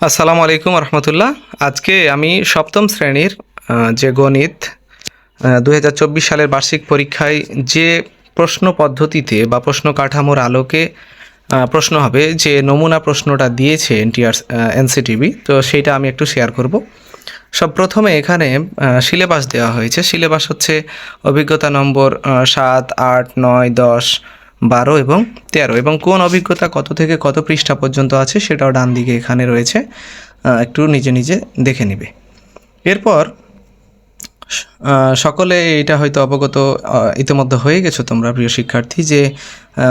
আসসালামু আলাইকুম রহমতুল্লাহ। আজকে আমি সপ্তম শ্রেণির যে গণিত দু হাজার চব্বিশ সালের বার্ষিক পরীক্ষায় যে প্রশ্ন পদ্ধতিতে বা প্রশ্ন কাঠামোর আলোকে প্রশ্ন হবে, যে নমুনা প্রশ্নটা দিয়েছে এনটিআর এনসিটিভি, তো সেইটা আমি একটু শেয়ার করব। সব প্রথমে এখানে সিলেবাস দেওয়া হয়েছে। সিলেবাস হচ্ছে অভিজ্ঞতা নম্বর সাত, আট, নয়, দশ বারো এবং তেরো। এবং কোন অভিজ্ঞতা কত থেকে কত পৃষ্ঠা পর্যন্ত আছে সেটাও ডান দিকে এখানে রয়েছে। একটু নিজে নিজে দেখে নিবে। এরপর সকলে এটা হয়তো অবগত ইতিমধ্যে হয়ে গেছো তোমরা প্রিয় শিক্ষার্থী যে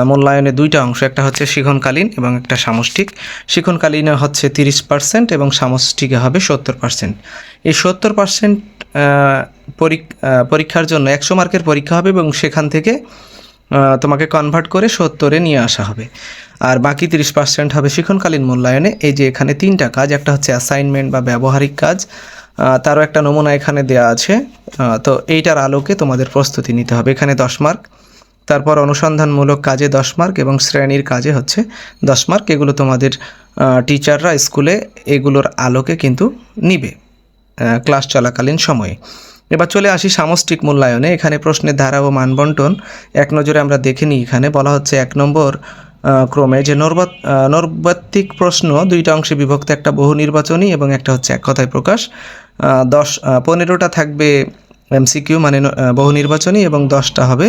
মূল্যায়নে দুইটা অংশ, একটা হচ্ছে শিখনকালীন এবং একটা সামষ্টিক। শিখনকালীনে হচ্ছে তিরিশ পার্সেন্ট এবং সামষ্টিকে হবে সত্তর পার্সেন্ট। এই সত্তর পার্সেন্ট পরীক্ষার জন্য একশো মার্কের পরীক্ষা হবে এবং সেখান থেকে তোমাকে কনভার্ট করে সত্তরে নিয়ে আসা হবে। আর বাকি তিরিশ পার্সেন্ট হবে শিক্ষণকালীন মূল্যায়নে। এই যে এখানে তিনটা কাজ, একটা হচ্ছে অ্যাসাইনমেন্ট বা ব্যবহারিক কাজ তারও একটা নমুনা এখানে দেওয়া আছে। তো এইটার আলোকে তোমাদের প্রস্তুতি নিতে হবে। এখানে দশ মার্ক তারপর অনুসন্ধানমূলক কাজে দশ মার্ক এবং শ্রেণির কাজে হচ্ছে দশ মার্ক এগুলো তোমাদের টিচাররা স্কুলে এগুলোর আলোকে কিন্তু নিবে ক্লাস চলাকালীন সময়ে। এবার চলে আসি সামষ্টিক মূল্যায়নে। এখানে প্রশ্নের ধারা ও মানবন্টন এক নজরে আমরা দেখে নিই এখানে। বলা হচ্ছে এক নম্বর ক্রমে যে নর্বাত আহ, প্রশ্ন দুইটা অংশে বিভক্ত একটা বহু নির্বাচনী এবং একটা হচ্ছে এক কথায় প্রকাশ। দশ পনেরোটা থাকবে এমসিকিউ মানে বহু নির্বাচনী এবং দশটা হবে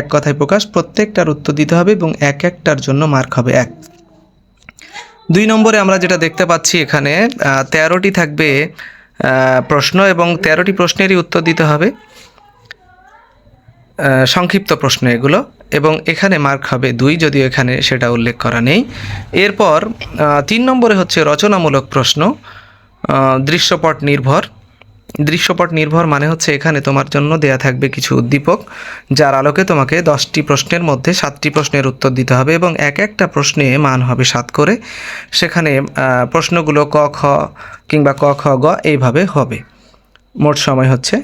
এক কথায় প্রকাশ। প্রত্যেকটার উত্তর দিতে হবে এবং এক একটার জন্য মার্ক হবে এক। দুই নম্বরে আমরা যেটা দেখতে পাচ্ছি এখানে তেরোটি থাকবে প্রশ্ন এবং তেরোটি প্রশ্নেরই উত্তর দিতে হবে। সংক্ষিপ্ত প্রশ্ন এগুলো এবং এখানে মার্ক হবে দুই, যদিও এখানে সেটা উল্লেখ করা নেই। এরপর তিন নম্বরে হচ্ছে রচনামূলক প্রশ্ন দৃশ্যপট নির্ভর। দৃশ্যপট নির্ভর মানে হচ্ছে এখানে তোমার জন্য দেয়া থাকবে কিছু উদ্দীপক, যার আলোকে তোমাকে দশটি প্রশ্নের মধ্যে সাতটি প্রশ্নের উত্তর দিতে হবে এবং এক একটা প্রশ্নে মান হবে সাত করে। সেখানে প্রশ্নগুলো ক, খ কিংবা ক, খ, গ এইভাবে হবে। মোট সময় হচ্ছে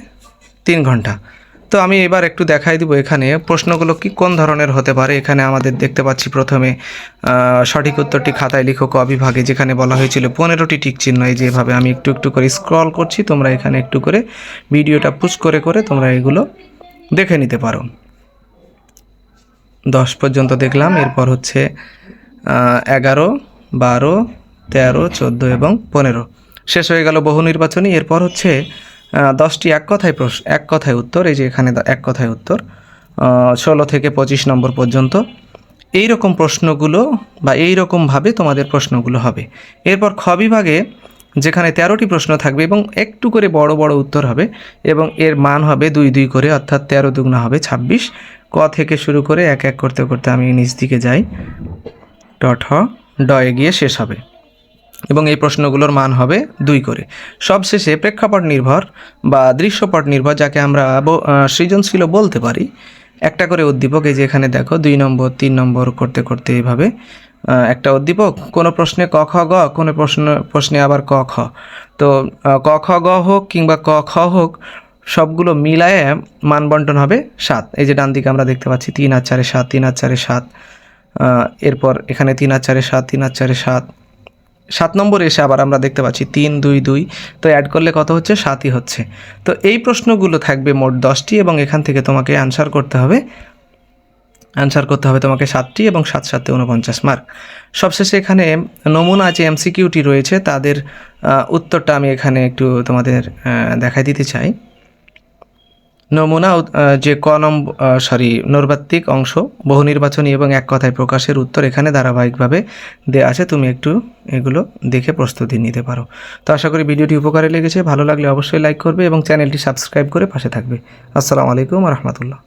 তিন ঘণ্টা। তো আমি এবার একটু দেখাই দিব এখানে। প্রশ্নগুলো কি, কোন ধরনের হতে পারে? এখানে আমাদের দেখতে পাচ্ছি প্রথমে সঠিক উত্তরটি খাতায় লিখো ক বিভাগে, যেখানে বলা হয়েছিল পনেরোটি টিক চিহ্ন। এই যেভাবে আমি একটু একটু করে স্ক্রল করছি, তোমরা এখানে একটু করে ভিডিওটা পুশ করে করে তোমরা এগুলো দেখে নিতে পারো। দশ পর্যন্ত দেখলাম, এরপর হচ্ছে এগারো, বারো, তেরো, চোদ্দ এবং পনেরো। শেষ হয়ে গেল বহু নির্বাচনী, এরপর হচ্ছে দশটি এক কথায় প্রশ্ন এক কথায় উত্তর, এই যে এখানে এক কথায় উত্তর ষোলো থেকে পঁচিশ নম্বর পর্যন্ত। এই রকম প্রশ্নগুলো বা এই রকমভাবে তোমাদের প্রশ্নগুলো হবে। এরপর খ বিভাগে যেখানে তেরোটি প্রশ্ন থাকবে এবং একটু করে বড় বড় উত্তর হবে এবং এর মান হবে দুই দুই করে, অর্থাৎ তেরো দুগুণা হবে ছাব্বিশ। ক থেকে শুরু করে এক এক করতে করতে আমি নিচ দিকে যাই। ডট হ ডয়ে গিয়ে শেষ হবে। এবং এই প্রশ্নগুলোর মান হবে দুই করে। সবশেষে প্রেক্ষাপট নির্ভর বা দৃশ্যপট নির্ভর যাকে আমরা সৃজনশীলও বলতে পারি। একটা করে উদ্দীপক এই যে এখানে দেখো, দুই নম্বর, তিন নম্বর করতে করতে এইভাবে একটা উদ্দীপক, কোনো প্রশ্নে ক, খ, গ, কোনো প্রশ্ন, প্রশ্নে আবার ক, খ। তো ক, খ, গ হোক কিংবা ক, খ হোক, সবগুলো মিলায়ে মান বন্টন হবে সাত। এই যে ডান দিকে আমরা দেখতে পাচ্ছি তিন আর চারে সাত, তিন আর চারে সাত এরপর এখানে তিন আর চারে সাত, তিন আর চারে সাত সাত নম্বরে এসে আবার আমরা দেখতে পাচ্ছি তিন, দুই দুই। তো অ্যাড করলে কত হচ্ছে? সাতই হচ্ছে। তো এই প্রশ্নগুলো থাকবে মোট দশটি এবং এখান থেকে তোমাকে অ্যান্সার করতে হবে। অ্যান্সার করতে হবে তোমাকে সাতটি এবং সাত সাতে উনপঞ্চাশ মার্ক সবশেষে এখানে নমুনা যে এমসিকিউটি রয়েছে, তাদের উত্তরটা আমি এখানে একটু তোমাদের দেখাই দিতে চাই। নমুনা যে ক নম্বর সরি নৈর্বাত্তিক অংশ, বহু নির্বাচনী এবং এক কথায় প্রকাশের উত্তর এখানে ধারাবাহিকভাবে দেওয়া আছে। তুমি একটু এগুলো দেখে প্রস্তুতি নিতে পারো। তো আশা করি ভিডিওটি উপকারে লেগেছে। ভালো লাগলে অবশ্যই লাইক করবে এবং চ্যানেলটি সাবস্ক্রাইব করে পাশে থাকবে। আসসালামু আলাইকুম রহমতুল্লাহ।